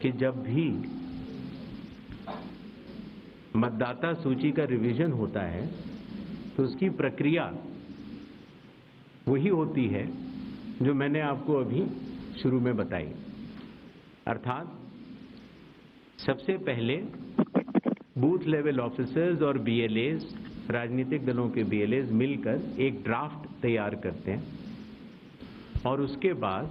कि जब भी मतदाता सूची का रिवीजन होता है तो उसकी प्रक्रिया वही होती है जो मैंने आपको अभी शुरू में बताई। अर्थात, सबसे पहले बूथ लेवल ऑफिसर्स और बीएलएस राजनीतिक दलों के बीएलएस मिलकर एक ड्राफ्ट तैयार करते हैं और उसके बाद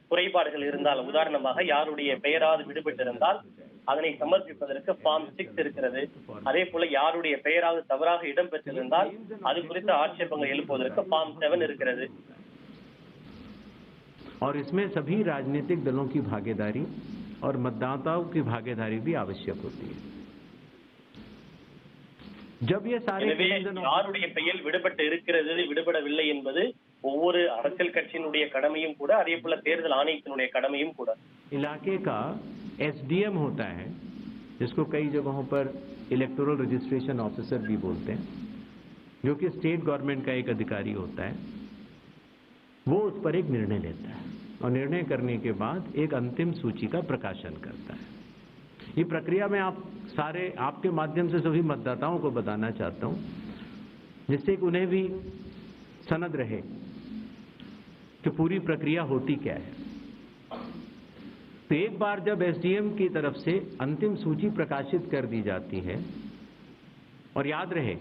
குறைபாடுகள் இருந்தால் உதாரணமாக யாருடைய பெயராவது விடுபட்டிருந்தால் அதனை சமர்ப்பிப்பதற்கு ஃபார்ம் சிக்ஸ் இருக்கிறது அதே போல யாருடைய பெயராவது தவறாக இடம்பெற்றிருந்தால் அது குறித்த ஆட்சேபங்கள் எழுப்புவதற்கு ஃபார்ம் செவன் இருக்கிறது और इसमें सभी राजनीतिक दलों की भागीदारी और मतदाताओं की भागीदारी भी आवश्यक होती है जब ये सारे எனவே citizen of- யாருடைய பெயர் விடுபட்டு இருக்கிறது விடுபடவில்லை என்பது ஒவ்வொரு அரசியல் கட்சியினுடைய கடமையும் கூட அதே போல தேர்தல் ஆணையத்தினுடைய கடமையும் கூட इलाके का एसडीएम होता है जिसको कई जगहों पर इलेक्टोरल रजिस्ट्रेशन ऑफिसर भी बोलते हैं जो कि स्टेट गवर्नमेंट का एक अधिकारी होता है वो उस पर एक निर्णय लेता है और निर्णय करने के बाद एक अंतिम सूची का प्रकाशन करता है ये प्रक्रिया मैं आप सारे आपके माध्यम से सभी मतदाताओं को बताना चाहता हूं जिससे कि उन्हें भी सनद रहे कि पूरी प्रक्रिया होती क्या है तो एक बार जब एसडीएम की तरफ से अंतिम सूची प्रकाशित कर दी जाती है और याद रहे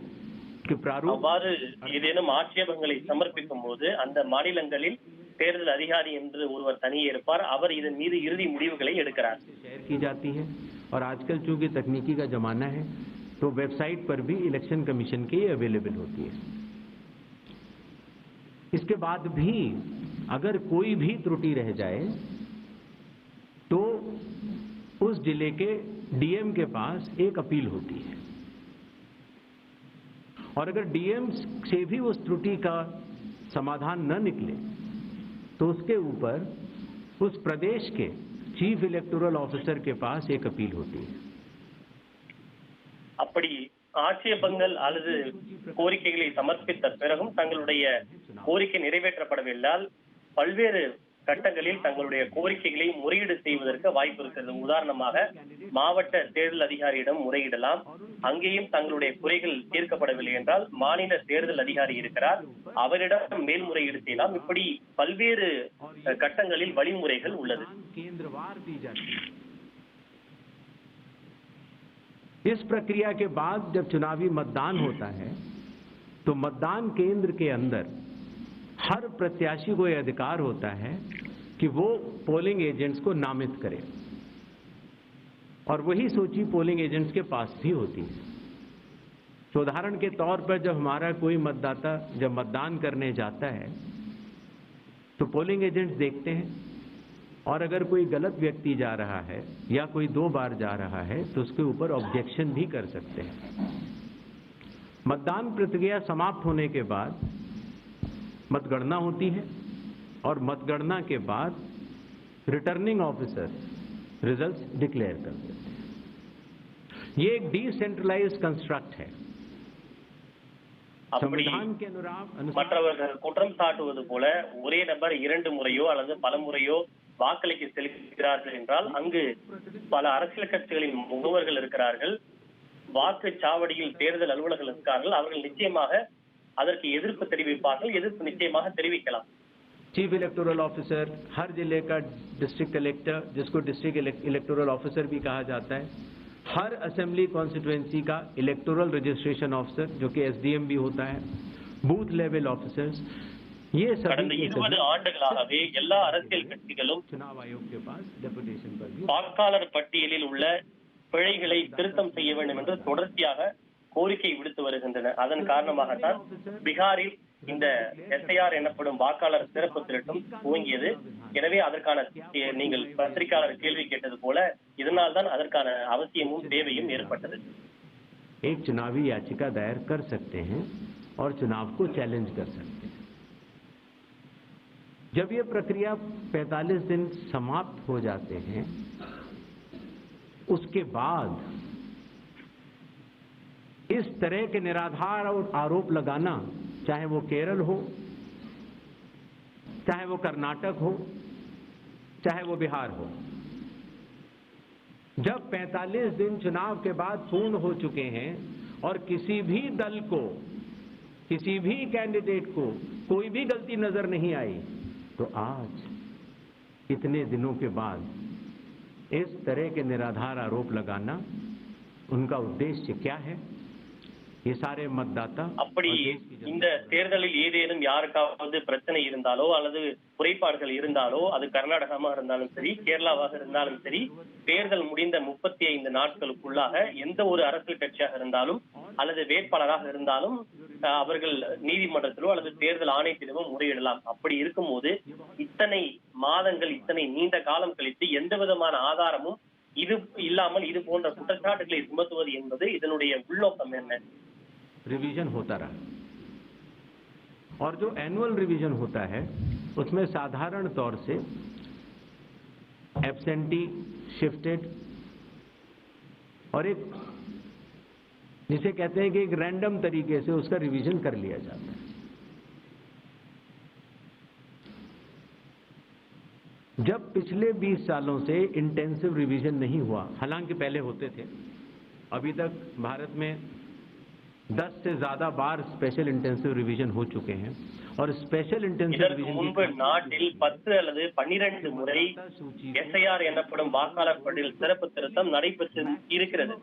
कि प्रारूप அவ்வாறு ஏதேனும் ஆட்சேபங்களை சமர்ப்பிக்கும் போது அந்த மாநிலங்களில் தேர்தல் அதிகாரி என்று ஒருவர் தனியே இருப்பார் அவர் இதன் மீது இறுதி முடிவுகளை எடுக்கிறார் शेयर की जाती है और आजकल चूंकि तकनीकी का जमाना है तो वेबसाइट पर भी इलेक्शन कमीशन की अवेलेबल होती है इसके बाद भी अगर कोई भी त्रुटि रह जाए तो उस जिले के डीएम के पास एक अपील होती है और अगर डीएम से भी उस त्रुटि का समाधान न निकले तो उसके ऊपर उस प्रदेश के चीफ इलेक्टोरल ऑफिसर के पास एक अपील होती है அப்படி ஆட்சேபங்கள் அல்லது கோரிக்கைகளை சமர்ப்பித்த பிறகும் தங்களுடைய கோரிக்கை நிறைவேற்றப்படவில்லையால் பல்வேறு கட்டங்களில் தங்களுடைய கோரிக்கைகளை முறையீடு செய்வதற்கு வாய்ப்பு இருக்கிறது உதாரணமாக மாவட்ட தேர்தல் அதிகாரியிடம் முறையிடலாம் அங்கேயும் தங்களுடைய குறைகள் தீர்க்கப்படவில்லை என்றால் மாநில தேர்தல் அதிகாரி இருக்கிறார் அவரிடம் மேல்முறையீடு செய்யலாம் இப்படி பல்வேறு அஹ், கட்டங்களில் வழிமுறைகள் உள்ளது केंद्रवार दी जाती है इस प्रक्रिया के बाद जब चुनावी मतदान होता है तो मतदान केंद्र के अंदर हर प्रत्याशी को यह अधिकार होता है कि वो पोलिंग एजेंट्स को नामित करे। और वही सूची पोलिंग एजेंट्स के पास भी होती है। तो उदाहरण के तौर पर जब हमारा कोई मतदाता जब मतदान करने जाता है तो पोलिंग एजेंट्स देखते हैं। और अगर कोई गलत व्यक्ति जा रहा है या कोई दो बार जा रहा है तो उसके ऊपर ऑब्जेक्शन भी कर सकते हैं। मतदान प्रक्रिया समाप्त होने के बाद मतगणना होती है और मतगणना के बाद रिटर्निंग ऑफिसर रिजल्ट्स डिक्लेयर कर देते हैं ये एक डिसेंट्रलाइज कंस्ट्रक्ट है அப்படி संविधान के अनुराग अनुसार மற்றவர்கள் குற்றம் சாட்டுவது போல ஒரே நபர் இரண்டு முறையோ அல்லது பல முறையோ வாக்களிக்க செலுத்துகிறார்கள் என்றால் அங்கு பல அரசியல் கட்சிகளின் முகவர்கள் இருக்கிறார்கள் வாக்குச்சாவடியில் தேர்தல் அலுவலர்கள் இருக்கிறார்கள் அவர்கள் நிச்சயமாக அதற்கு எதிர்ப்பு தெரிவிப்பார்கள் எதிர்ப்பு நிச்சயமாக தெரிவிக்கலாம் चीफ इलेक्टोरल ऑफिसर हर जिले का डिस्ट्रिक्ट कलेक्टर जिसको डिस्ट्रिक्ट इलेक्टोरल ऑफिसर भी कहा जाता है हर असेंबली कॉन्स्टिट्युएंसी का इलेक्टोरल रजिस्ट्रेशन ऑफिसर जो कि एसडीएम भी होता है बूथ लेवल ऑफिसर्स ये கடந்த सभी के இருபது सभी ஆண்டுகளாகவே எல்லா அரசியல் கட்சிகளும் चुनाव आयोग के पास डेपुटेशन पर भी வாக்காளர் பட்டியலில் உள்ள பிழைகளை திருத்தம் செய்ய வேண்டும் என்று தொடர்ச்சியாக கோரிக்கை விடுத்து வருகின்றன அதன் காரணமாகத்தான் பீகாரில் இந்த எஸ்ஐஆர் எனப்படும் வாக்காளர் சிறப்பு திருத்தம் துவங்கியது எனவே அதற்கான எ- நீங்கள் பத்திரிகையாளர் கேள்வி கேட்டது போல இதனால் தான் அதற்கான அவசியமும் தேவையும் ஏற்பட்டது एक चुनावी याचिका दायर कर सकते हैं और चुनाव को चैलेंज कर सकते हैं जब ये प्रक्रिया 45 दिन समाप्त हो जाते हैं उसके बाद इस तरह के निराधार और आरोप लगाना, चाहे वो केरल हो, चाहे वो कर्नाटक हो, चाहे वो बिहार हो। जब 45 दिन चुनाव के बाद पूर्ण हो चुके हैं और किसी भी दल को, किसी भी कैंडिडेट को कोई भी गलती नज़र नहीं आई तो आज, इतने दिनों के बाद, इस तरह के निराधार आरोप लगाना उनका उद्देश्य क्या है? அப்படி இந்த தேர்தலில் ஏதேனும் யாருக்காவது பிரச்சனை இருந்தாலோ அல்லது குறைபாடுகள் இருந்தாலோ அது கர்நாடகமாக இருந்தாலும் சரி கேரளாவாக இருந்தாலும் சரி தேர்தல் முடிந்த முப்பத்தி ஐந்து நாட்களுக்குள்ளாக எந்த ஒரு அரசியல் கட்சியாக இருந்தாலும் அல்லது வேட்பாளராக இருந்தாலும் அவர்கள் நீதிமன்றத்திலோ அல்லது தேர்தல் ஆணையத்திலமோ முறையிடலாம். அப்படி இருக்கும்போது இத்தனை மாதங்கள் இத்தனை நீண்ட காலம் கழித்து எந்த விதமான ஆதாரமும் இது இல்லாமல் இது போன்ற குற்றச்சாட்டுகளை சுமத்துவது என்பது இதனுடைய உள்நோக்கம் என்ன? रिवीजन होता रहा। और जो एनुअल रिवीजन होता है, उसमें साधारण तौर से एब्सेंटी शिफ्टेड और एक, जिसे कहते हैं कि एक रैंडम तरीके से उसका रिवीजन कर लिया जाता है। जब पिछले 20 सालों से इंटेंसिव रिवीजन नहीं हुआ, हालाँकि पहले होते थे, अभी तक भारत में 10 से ज्यादा बार स्पेशल इंटेंसिव रिवीजन हो चुके हैं और स्पेशल इंटेंसिव இதற்கு रिवीजन முன்பு நாட்டில் பத்து அல்லது பன்னிரண்டு முறை எஸ்ஐஆர் எனப்படும் வாக்காளர் பட்டியல் சிறப்பு திருத்தம் நடைபெற்று இருக்கிறது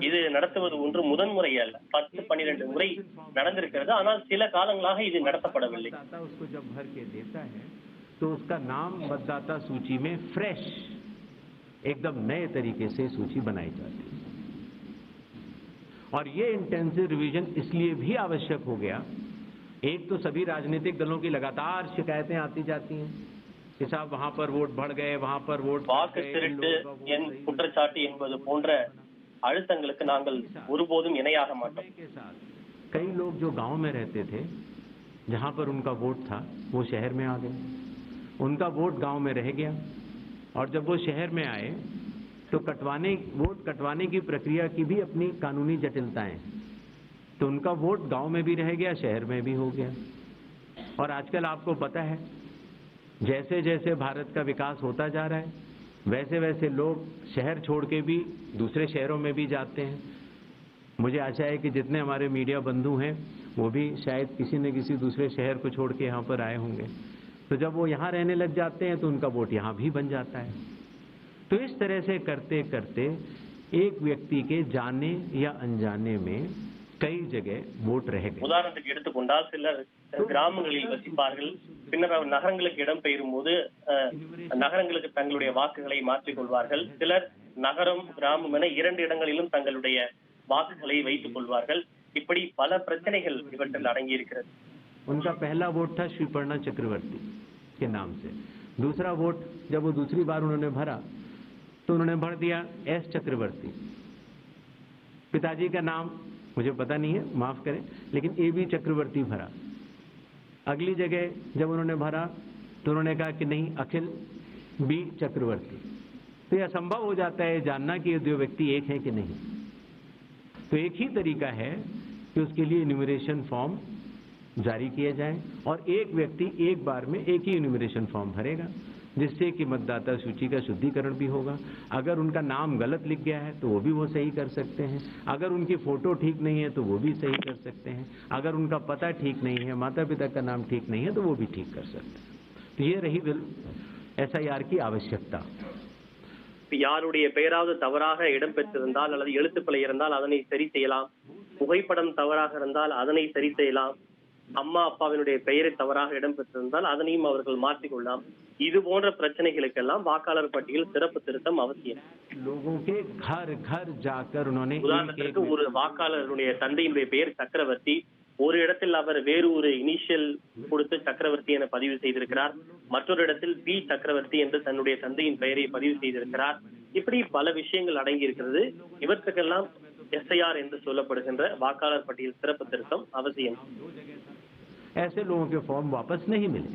இது நடத்துவது ஒன்று முதன்முறை அல்ல பத்து பன்னிரண்டு முறை நடந்திருக்கிறது ஆனால் சில காலங்களாக இது நடத்தப்படவில்லை मतदाता उसको जब भर के देता है तो उसका नाम मतदाता सूची में फ्रेश एकदम नए तरीके से सूची बनाई जाती है और ये इंटेंसिव रिवीजन इसलिए भी आवश्यक हो गया एक तो सभी राजनीतिक दलों की लगातार शिकायतें आती जाती हैं कि साहब वहां पर वोट बढ़ गए वहां पर वोट घट வாக்கு गए, इन திருட்டு लोगों का वोट என் सही குற்றச்சாட்டு என்பது போன்ற அழுத்தங்களுக்கு நாங்கள் ஒருபோதும் இணையாக மாட்டோம் समय के साथ कई लोग जो गांव में रहते थे जहां पर उनका वोट था वो शहर में आ गए उनका वोट गांव में रह गया और जब वो शहर में आए तो कटवाने, वोट कटवाने की प्रक्रिया की भी अपनी कानूनी जटिलताएँ। तो उनका वोट गाँव में भी रह गया, शहर में भी हो गया। और आजकल आपको पता है जैसे जैसे भारत का विकास होता जा रहा है वैसे वैसे लोग शहर छोड़ के भी दूसरे शहरों में भी जाते हैं। मुझे आशा है कि जितने हमारे मीडिया बंधु हैं, वो भी शायद किसी न किसी दूसरे शहर को छोड़ के यहाँ पर आए होंगे। तो जब वो यहाँ रहने लग जाते हैं तो उनका वोट यहाँ भी बन जाता है। तो इस तरह से करते करते एक व्यक्ति के जाने या अनजाने में कई जगह वोट रह गए உதாரணத்துக்கு எடுத்துக்கொண்டால் சிலர் கிராமங்களில் வசிப்பார்கள் பின்னர் அவர் நகரங்களுக்கு இடம்பெயரும் போது அஹ், நகரங்களுக்கு தங்களுடைய வாக்குகளை மாற்றிக் கொள்வார்கள் சிலர் நகரம் கிராமம் என இரண்டு இடங்களிலும் தங்களுடைய வாக்குகளை வைத்துக் கொள்வார்கள் இப்படி பல பிரச்சனைகள் இவற்றில் அடங்கி இருக்கிறது उनका पहला वोट था श्रीपर्णा चक्रवर्ती के नाम से दूसरा वोट जब वो दूसरी बार उन्होंने भरा तो उन्होंने भर दिया एस चक्रवर्ती। पिताजी का नाम मुझे पता नहीं है, माफ़ करें, लेकिन ए बी चक्रवर्ती भरा। अगली जगह जब उन्होंने भरा तो उन्होंने कहा कि नहीं, अखिल, बी चक्रवर्ती। तो यह असंभव हो जाता है जानना कि ये दो व्यक्ति एक हैं कि नहीं। तो एक ही तरीका है कि उसके लिए इन्यूमरेशन फॉर्म जारी किए जाए और एक व्यक्ति एक बार में एक ही इन्यूमरेशन फॉर्म भरेगा। जिससे कि मतदाता सूची का शुद्धिकरण भी होगा अगर उनका नाम गलत लिख गया है तो वो भी वो सही कर सकते हैं अगर उनकी फोटो ठीक नहीं है तो वो भी सही कर सकते हैं अगर उनका पता ठीक नहीं है माता पिता का नाम ठीक नहीं है तो वो भी ठीक कर सकते हैं तो ये रही बिल एस की आवश्यकता யாருடைய பெயராவது தவறாக இடம்பெற்றிருந்தால் அல்லது எழுத்துப்பிழை இருந்தால் அதனை சரி செய்யலாம் புகைப்படம் தவறாக இருந்தால் அதனை சரி செய்யலாம் அம்மா அப்பாவினுடைய பெயரை தவறாக இடம்பெற்றிருந்தால் அதனையும் அவர்கள் மாற்றிக்கொள்ளலாம். இது போன்ற பிரச்சனைகளுக்கெல்லாம் வாக்காளர் பட்டியல் சிறப்பு திருத்தம் அவசியம். உதாரணத்திற்கு ஒரு வாக்காளருடைய தந்தையினுடைய பெயர் சக்கரவர்த்தி. ஒரு இடத்தில் அவர் வேறு ஒரு இனிஷியல் கொடுத்து சக்கரவர்த்தி என பதிவு செய்திருக்கிறார். மற்றொரு இடத்தில் பி சக்கரவர்த்தி என்று தன்னுடைய தந்தையின் பெயரை பதிவு செய்திருக்கிறார். இப்படி பல விஷயங்கள் அடங்கி இருக்கிறது இவற்றுக்கெல்லாம் எஸ்ஐஆர் என்று சொல்லப்படுகின்ற வாக்காளர் பட்டியல் சிறப்பு திருத்தம் அவசியம். ऐसे लोगों के फॉर्म वापस नहीं मिले।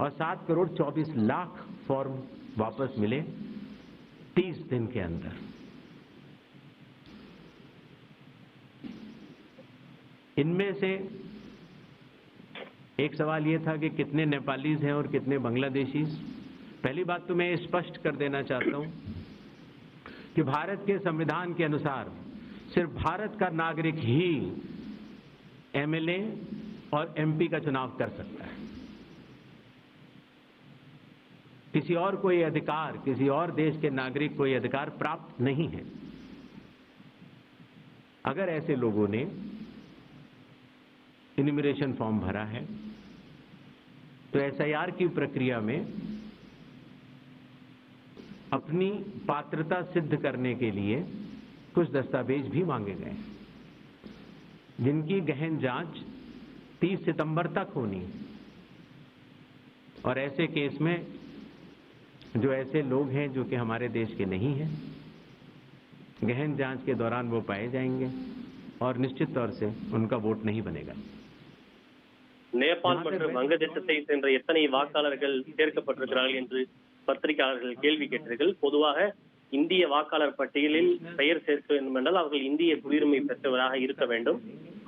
और सात करोड़ चौबीस लाख फॉर्म वापस मिले तीस दिन के अंदर। इनमें से एक सवाल यह था कि कितने नेपालीज हैं और कितने बांग्लादेशीज। पहली बात तो मैं स्पष्ट कर देना चाहता हूँ कि भारत के संविधान के अनुसार सिर्फ़ भारत का नागरिक ही एमएलए और एमपी का चुनाव कर सकता है। किसी और को कोई अधिकार, किसी और देश के नागरिक को यह अधिकार प्राप्त नहीं है। अगर ऐसे लोगों ने इनिमिरेशन फॉर्म भरा है तो एसआईआर की प्रक्रिया में अपनी पात्रता सिद्ध करने के लिए कुछ दस्तावेज़ भी मांगे गए जिनकी गहन जाँच 30 सितंबर तक होनी है और ऐसे केस में जो ऐसे लोग हैं जो कि हमारे देश के नहीं हैं गहन जांच के दौरान वो पाए जाएंगे और निश्चित तौर से उनका वोट नहीं बनेगा நேபாள் மற்றும் வங்கதேசத்தை சென்ற எத்தனை வாக்காளர்கள் சேர்க்கப்பட்டிருக்கிறார்கள் என்று பத்திரிகையாளர்கள் கேள்வி கேட்டீர்கள் பொதுவாக இந்திய வாக்காளர் பட்டியலில் பெயர் சேர்க்க வேண்டும் என்றால் அவர்கள் இந்திய குடியுரிமை பெற்றவராக இருக்க வேண்டும்.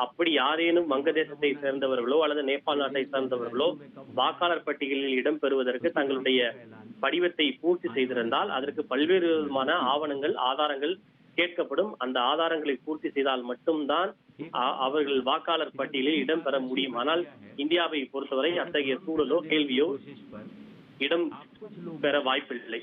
அப்படி யாரேனும் வங்கதேசத்தை சேர்ந்தவர்களோ அல்லது நேபாள் நாட்டை சேர்ந்தவர்களோ வாக்காளர் பட்டியலில் இடம் பெறுவதற்கு தங்களுடைய படிவத்தை பூர்த்தி செய்திருந்தால் அதற்கு பல்வேறு விதமான ஆவணங்கள் ஆதாரங்கள் கேட்கப்படும். அந்த ஆதாரங்களை பூர்த்தி செய்தால் மட்டும்தான் அவர்கள் வாக்காளர் பட்டியலில் இடம் பெற முடியும். ஆனால் இந்தியாவை பொறுத்தவரை அத்தகைய சூழலோ கேள்வியோ இடம் பெற வாய்ப்பில்லை.